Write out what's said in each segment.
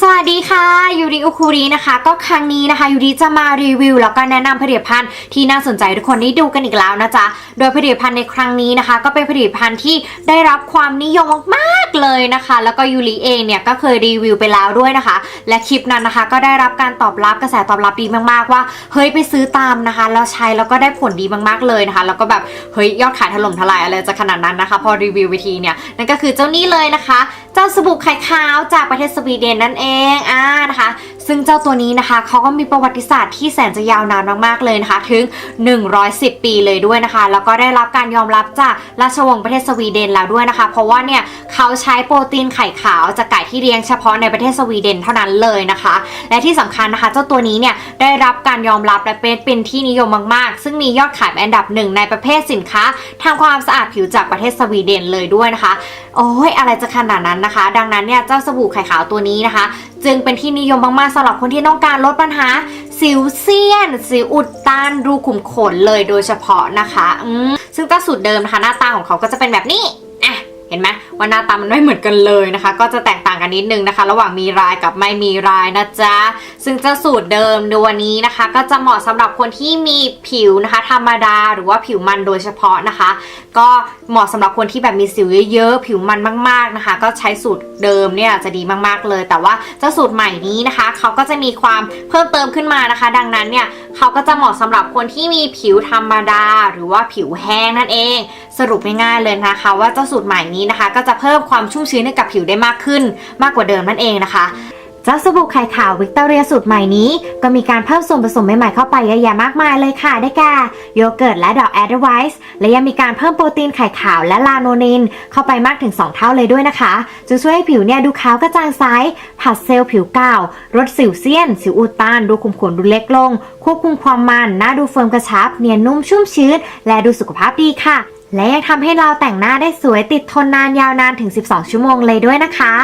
สวัสดีค่ะยูริอุคุรินะคะ ก็ครั้งนี้นะคะยูริจะมารีวิว แล้วก็แนะนำผลิตภัณฑ์ที่น่าสนใจทุกคนได้ดูกันอีกแล้วนะจ๊ะโดยผลิตภัณฑ์ในครั้งนี้นะคะ ก็เป็นผลิตภัณฑ์ที่ได้รับความนิยมมากๆเลยนะคะ แล้วก็ยูริเองเนี่ยก็เคยรีวิวไปแล้วด้วยนะคะ และคลิปนั้นนะคะ ก็ได้รับการตอบรับกระแสตอบรับดีมากๆว่าเฮ้ยไปซื้อตามนะคะแล้วใช้แล้วก็ได้ผลดีมากๆเลยนะคะ แล้วก็แบบเฮ้ยยอดขายถล่มทลายอะไรจะขนาดนั้นนะคะ พอรีวิววิธีเนี่ยนั่นก็คือเจ้านี้เลยนะคะ เจ้าสบู่ไข่ขาวจากประเทศสวีเดนนั่นเองอ่านะคะ ซึ่งเจ้าตัวนี้นะคะเขาก็มีประวัติศาสตร์ที่แสนจะยาวนานมากๆเลยนะคะ ถึง 110 ปีเลยด้วยนะคะ แล้วก็ได้รับการยอมรับจากราชวงศ์ประเทศสวีเดนแล้วด้วยนะคะ เพราะว่าเนี่ยเขาใช้โปรตีนไข่ขาวจากไก่ที่เลี้ยงเฉพาะในประเทศสวีเดนเท่านั้นเลยนะคะ และที่สำคัญนะคะ เจ้าตัวนี้เนี่ยได้รับการยอมรับและเป็นเป็นที่นิยมมาก ๆ ซึ่งมียอดขายเป็นอันดับหนึ่งในประเภทสินค้าทำความสะอาดผิวจากประเทศสวีเดนเลยด้วยนะคะ โอ้ยอะไรจะขนาดนั้นนะคะ ดังนั้นเนี่ยเจ้าสบู่ไข่ขาวตัวนี้นะคะ จึงเป็นที่นิยมมากๆสำหรับคนที่ต้องการลดปัญหาสิวเซียน สิวอุดตันรูขุมขนเลยโดยเฉพาะนะคะ อืมซึ่งเจ้าสูตรเดิมนะคะหน้าตาของเขาก็จะเป็นแบบนี้ ห็นไหมว่าหน้าตามันไม่เหมือนกันเลยนะคะ ก็จะแตกต่างกันนิดนึงนะคะ ระหว่างมีรายกับไม่มีรายนะจ๊ะซึ่งเจ้าสูตรเดิมในวันนี้นะคะ ก็จะเหมาะสำหรับคนที่มีผิวนะคะ ธรรมดาหรือว่าผิวมันโดยเฉพาะนะคะ ก็เหมาะสำหรับคนที่แบบมีสิวเยอะๆผิวมันมากๆนะคะ ก็ใช้สูตรเดิมเนี่ยจะดีมากๆเลย แต่ว่าเจ้าสูตรใหม่นี้นะคะเขาก็จะมีความเพิ่มเติมขึ้นมานะคะ ดังนั้นเนี่ย เขาก็จะเหมาะสำหรับคนที่มีผิวธรรมดา หรือว่าผิวแห้งนั่นเอง สรุปง่ายๆเลยนะคะ ว่าเจ้าสูตรใหม่นี้นะคะ ก็จะเพิ่มความชุ่มชื้นให้กับผิวได้มากขึ้น มากกว่าเดิมนั่นเองนะคะ จ้าสบู่ไข่ขาววิกตอเรียสูตรใหม่นี้ ก็มีการเพิ่มส่วนผสมใหม่ๆเข้าไปเยอะแยะมากมายเลยค่ะ ได้แก่โยเกิร์ตและดอกแอดไวส์และยังมีการเพิ่มโปรตีนไข่ขาวและลาโนนิน เข้าไปมากถึง 2 เท่าเลยด้วยนะคะจะช่วยให้ผิวเนี่ยดูขาวกระจ่างใสผัดเซลล์ผิวเก่าลดสิวเซียน สิวอุดตันดูขุมขนดูเล็กลง ควบคุมความมันหน้าดูเฟิร์มกระชับ เนียนนุ่มชุ่มชื้น และดูสุขภาพดีค่ะ และยังทำให้เราแต่งหน้าได้สวยติดทนนานยาวนานถึง 12 ชั่วโมงเลยด้วยนะคะ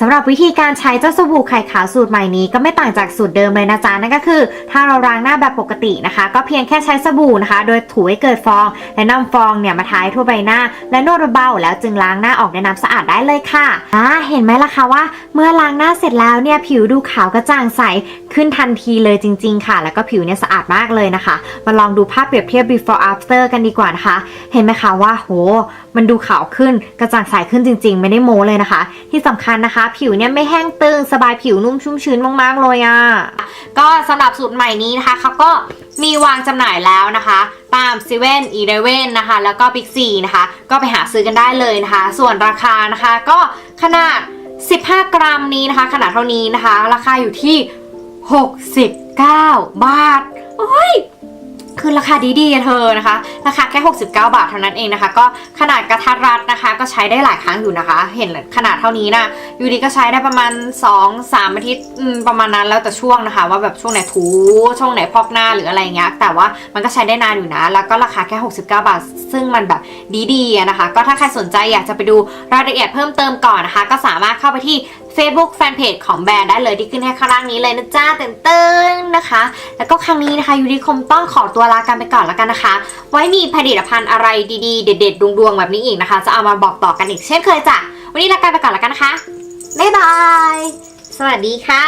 สำหรับวิธีการใช้เจ้าสบู่ไข่ขาวสูตรใหม่นี้ก็ไม่ต่างจากสูตรเดิมเลยนะจ๊ะนั่นก็คือ ถ้าเราล้างหน้าแบบปกตินะคะ ก็เพียงแค่ใช้สบู่นะคะ โดยถูให้เกิดฟอง และนำฟองเนี่ยมาทาให้ทั่วใบหน้า และนวดเบาๆแล้วจึงล้างหน้าออกในน้ำสะอาดได้เลยค่ะอ่าเห็นไหมล่ะคะว่า เมื่อล้างหน้าเสร็จแล้วเนี่ยผิวดูขาวกระจ่างใสขึ้นทันทีเลยจริง ๆ ค่ะ แล้วก็ผิวเนี่ยสะอาดมากเลยนะคะ มาลองดูภาพเปรียบเทียบ before after กันดีกว่านะคะ เห็นไหมคะว่าโห มันดูขาวขึ้นกระจ่างใสขึ้นจริง ๆ ไม่ได้โม้เลยนะคะ ที่สำคัญนะคะผิวเนี่ยไม่แห้งตึงสบายผิวนุ่มชุ่มชื้นมากๆเลยอะ่ะ ก็สำหรับสูตรใหม่นี้นะคะเขาก็มีวางจำหน่ายแล้วนะคะ ตาม7 e เ e ่ e อีเวนนะคะ แล้วก็บิ๊กซีนะคะ ก็ไปหาซื้อกันได้เลยนะคะ ส่วนราคานะคะก็ขนาด 15 กรัมนี้นะคะ ขนาดเท่านี้นะคะ ราคาอยู่ที่ 69 บาท โอ้ย คือราคาดีๆอะเธอนะคะ ราคาแค่ 69 บาทเท่านั้นเองนะคะ ก็ขนาดกระทัดรัดนะคะ ก็ใช้ได้หลายครั้งอยู่นะคะ เห็นขนาดเท่านี้นะอยู่ดีก็ใช้ได้ประมาณ 2-3อาทิตย์ประมาณนั้นแล้วแต่ช่วงนะคะ ว่าแบบช่วงไหนถูช่วงไหนพอกหน้าหรืออะไรเงี้ยแต่ว่ามันก็ใช้ได้นานอยู่นะ แล้วก็ราคาแค่ 69 บาท ซึ่งมันแบบดีๆนะคะ ก็ถ้าใครสนใจอยากจะไปดูรายละเอียดเพิ่มเติมก่อนนะคะ ก็สามารถเข้าไปที่ Facebook Fanpage ของแบรนด์ได้เลยที่ขึ้นให้ข้างล่างนี้เลยนะจ้าเต้นเต้นนะคะ แล้วก็ครั้งนี้นะคะยูนิคมต้องขอตัวลากันไปก่อนแล้วกันนะคะ ไว้มีผลิตภัณฑ์อะไรดีๆ เด็ดๆดวงๆแบบนี้อีกนะคะ จะเอามาบอกต่อกันอีกเช่นเคยจ้ะวันนี้ลากันไปก่อนแล้วกันนะคะบ๊ายบายสวัสดีค่ะ